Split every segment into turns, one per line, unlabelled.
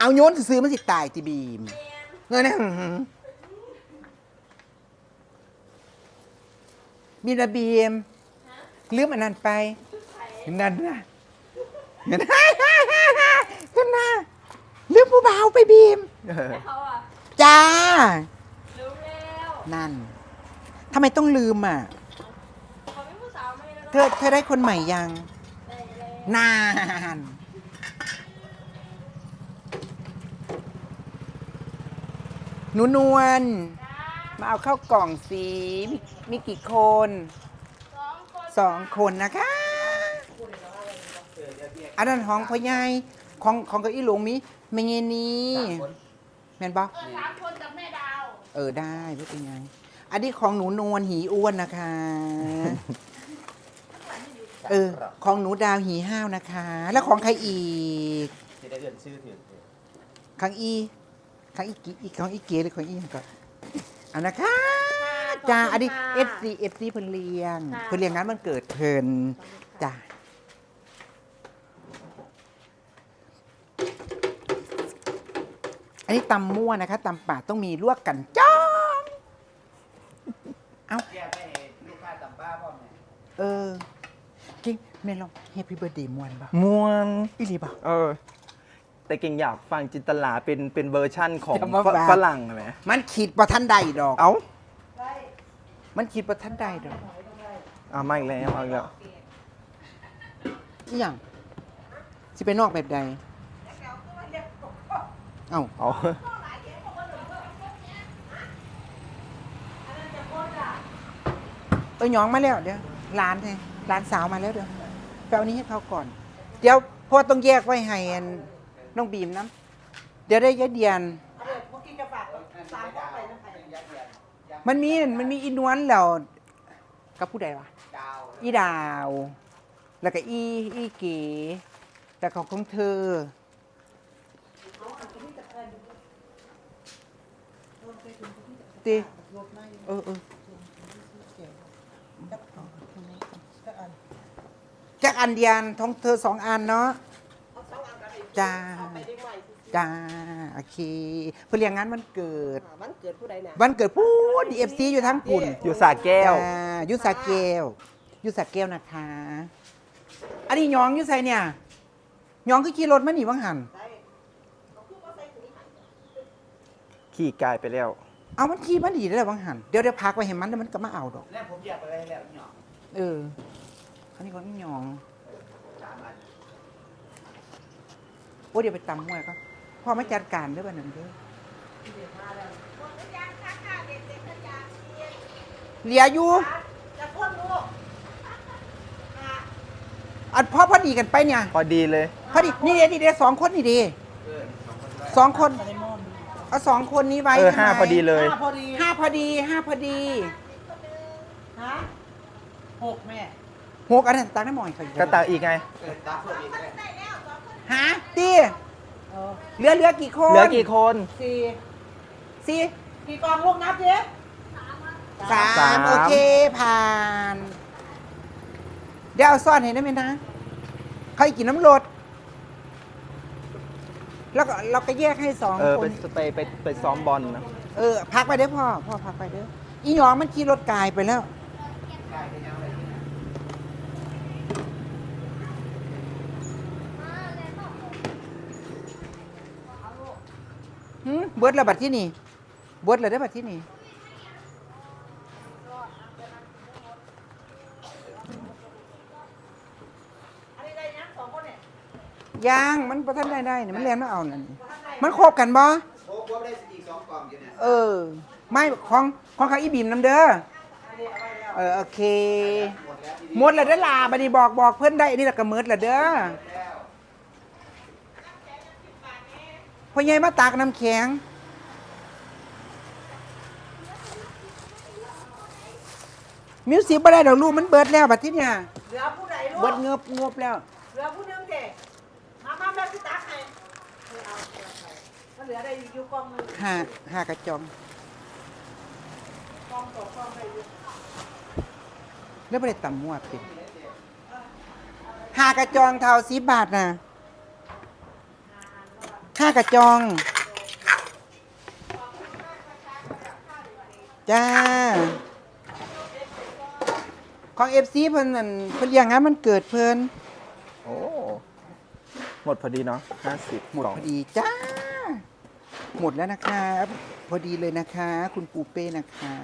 เอาโยนซื้อๆมันสิตายติบีมเงินนะอื้อหือมีระเบียมลืมอันนั้นไปเห็นนั่นนะเห็นกันนะลืมผู้เบาวไปบีม
เขาอะ
จ้า
รู้แล้ว
นั่นทำไมต้องลืมอะ
เขาไม่ผู้สาวไม่แล้ว
เธอเธอได้คนใหม่ยัง
ได้เลย
นาน หนูนวลมาเอาเข้าวกล่องสีมีมีกี่คน
สองคน
สองคนนะคะอันนั้นของพ่อใหญ่ของของกับอีหลวงมีไม่เงี้ยนี้แม่นปะ
เออสามคนกับแม่ดาว
เออได้ไม่เป็นไง อันนี้ของหนูนวลหีอ้วนนะคะ เออ ของหนูดาวหีห้าวนะคะ แล้วของใครอีก
จะได้เอื่นชื่อถึง
ของอี ของอีกีอีของอีเก๋หรือของอีหยังก่อนเอานะคะจ้าอันนี้ FC FC เพิ่นเลี้ยงเพิ่นเลี้ยงงานมันเกิดเพิ่นจ้าอันนี้ตำมั่วนะคะตำป่าต้องมีลวกกันจ้องเอา
แยกให้ลูกค้าตำบ้าพ่อแม่
เออจริงแม่ลองแฮปปี้เบิร์ดเดย์มวนป่ะ
มวน
อีหลีป่ะ
เออ แต่เก่งอยากฟังจินตลาเป็นเป็นเวอร์ชั่นของ
จะมา
ฝ
ฟัง
ฝรั่งไหม
มันขีดประทันใดดอก
เอ้า
มันขีดประทันใดดอก
เอามาอีกแล้วเอาอีกแล้ว
อีหยังสิไปนอกแบบใด เอ้า
เอา
เออหยองมาแล้วเดี๋ยวร้านไงร้านสาวมาแล้วเดี๋ยวไปเอานี้ให้เขาก่อน เดี๋ยวเพราะว่าต้องแยกไว้ให้อัน น้องบีมน้ำเดี๋ยวได้ยายเดียนมันมีมันมีอีนวลแล้วกับผู้ใดวะ
ดาว
อีดาว แล้วก็อีอีเก๋แล้วก็ของเธอ ตีเออเออจากอันเดียนท้องเธอสองอันเนาะ จ้า จ้า โอเคเพื่อเลี้ยงงานวันเกิด
วันเกิดผู้ใดน่ะ
วันเกิดพูดดีเอฟซีอยู่ทั้งปุ่น
อยู่สาแก้ว
อ่ายุสาเกลยุสาเกลนะคะ อันนี้หยองอยุใส่เนี่ยหยองคือขี่รถมาหนีวังหัน
ขี่กายไปแล้ว
เอามันขี่มาหนีได้แล้ววังหัน เดี๋ยวเดี๋ยวพักไว้เห็นมันแล้วมันก็มาเอาดอก
แล้วผมแยกไปไว้แล้วเนาะ
เอออันนี้ของอีหยอง
สามอัน
โอ้เดี๋ยวไปตำมวยก็พ่อมาจัดการด้วยบ้านนั้นเด้อเหลียอยู่
จะพ่นลูก
อันพ่อพอดีกันไปเนี่ย
พอดีเลย
พอดีนี่เดียวนี่เดียวสองคนนี่ดี
เออสองคนไว้
สองคนเอาสองคนนี้ไว้
เออ
ใช่
ห้า
ไม
พอดีเลย
ห้าพอดี
ห้าพอดีห้าพอดี
ฮะหกแม่
หกอันนั้นตังได้หมอยเขา
ก็ตากอีกไง
เออตามเพิ่มอีก เลย
หาตี
เออ
เหลือเหลือกี่คน
เหลือกี่คน
สี่
สี่
กี่กองลูกนับดิ
สา
สามม
โอเคผ่าน เดี๋ยวเอาซ่อนให้ได้ไหมนะเขาอีกกินน้ำรดแล้วก็เราก็แยกให้สอง
เออ
ค
ไป
น
ไปไปไปซ้อมบอลนะ
เออ พักไปเด้อพ่อ พ่อพักไปเด้ออีหยองมันขี่รถกายไปแล้ว
ได้ไปยังไงที่ไหน
หืม เบิดระบัดที่นี่เบิร์ดเลยได้บัดที่นี่
ยา
งมันประทันได้ได้เนี่ยมันเรียนมาเอานั่นมันครบกันบ่
โค้กว่าได้อีกสองกล่องอยู่เนี่ย
เออ ไม่ของของเขาอีบีมน้ำเด้อเออโอเค
หมดแล้วทีนี้
หมดแล้วเด้อลาบัดนี้บอกบอกเพื่อนได้อันนี่ละก็หมืดและเด้อ
แล้ว
พ่อใหญ่มาตากน้ำแข็ง มิวสิกบ่ได้ดอกลูกมันเบิดแล้วบัดที่เนี่ย
เหลือผู้ใดลูก
เบิดเงบงบแล้ว
เหลือผู้หนึงเด็กมามาแม่พี่ตักให้เออเอาเอาไปมันเหลือได้อยู่กองหนึง
หาหากระจอง
กองสองกองได้อยู่
แล้วบ่ได้ตำมั่วปิดหากระจองเท่าสิบบาทน่ะ ค่ากระจอง จ้า ของเอฟซีเพิ่นนั่นเพิ่นเลี้ยงงานมันเกิดเพิ่น
โอ้หมดพอดีเนาะห้าสิบ
หมดพอดีจ้า หมดแล้วนะครับ พอดีเลยนะคะ คุณปูเป้นะคะ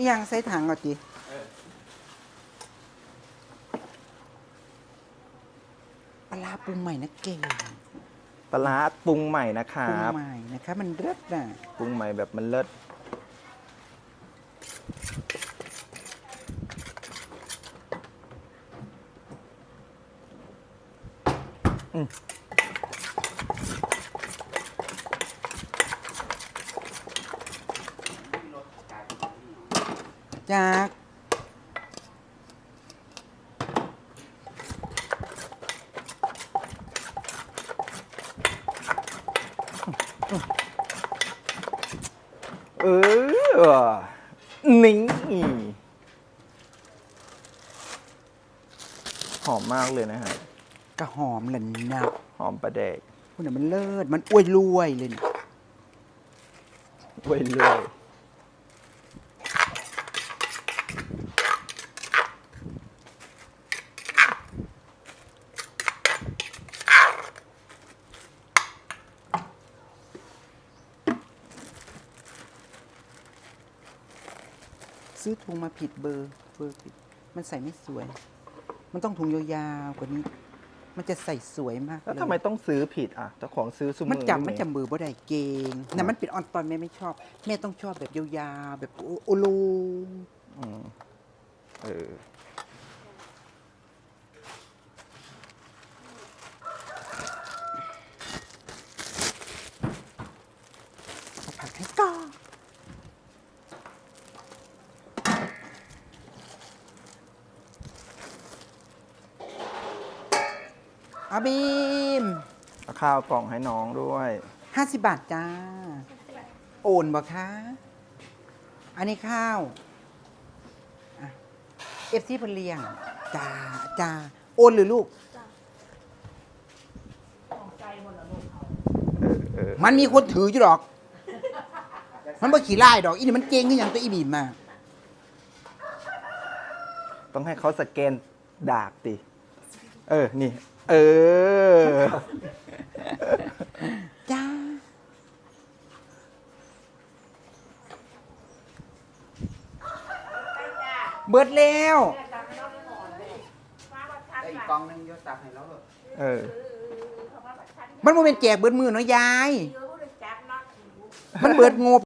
อิหยังใส่ถังเอาจิปลาร้าปรุงใหม่นะเก่ง
ปลาร้าปรุงใหม่นะค
ปรุ
รั
ง
บ
ใหม่นะคะ มันเลิศน่ะ
ปรุงใหม่แบบมันเลิศ
จาก
เออนี่หอมมากเลยนะฮะ
กระหอมแหละนะ
หอมปลาแดก
คุณน่ะมันเลิศ มันอ้วยรวยเลยนะ
ไว้เลย
ซื้อถุงมาผิดเบอร์ เบอร์ผิด มันใส่ไม่สวย มันต้องถุงยาวๆกว่านี้ มันจะใส่สวยมาก
แล้ว
เลย
ทำไมต้องซื้อผิดอะเจ้าของซื้อซุ
มัน
อ
จำมัน
ไจำ
เบอร์บ่ได้เก่งแต่มันเป็นออนตอนแม่ไม่ชอบ แม่ต้องชอบแบบยาวๆแบบโอโอโล
อืมเออ
เอาผักให้ก่อน อาบีม
เอาข้าวกล่องให้น้องด้วย
ห้าสิบบาทจ้า โอนบ่คะ อันนี้ข้าวเอฟซีพนเลียงจ้าจ้าโอนหรือลูก
เออเออ
มันมีคนถืออยู่ดอก มันบ่ขี่ไล่ดอกอีนี่มันเก่งขึ้นอย่างตัวอีบีมมา
ต้องให้เขาสแกนดากติ เออ นี่ เออ
จ้าเบิดแล้ว
ได้อีกกองหนึงเดี๋ยศตักให้แล้วเถอะ
เออ
มันบ่เป็นแจกเบิดมือเนาะยาย มันเบิดงบ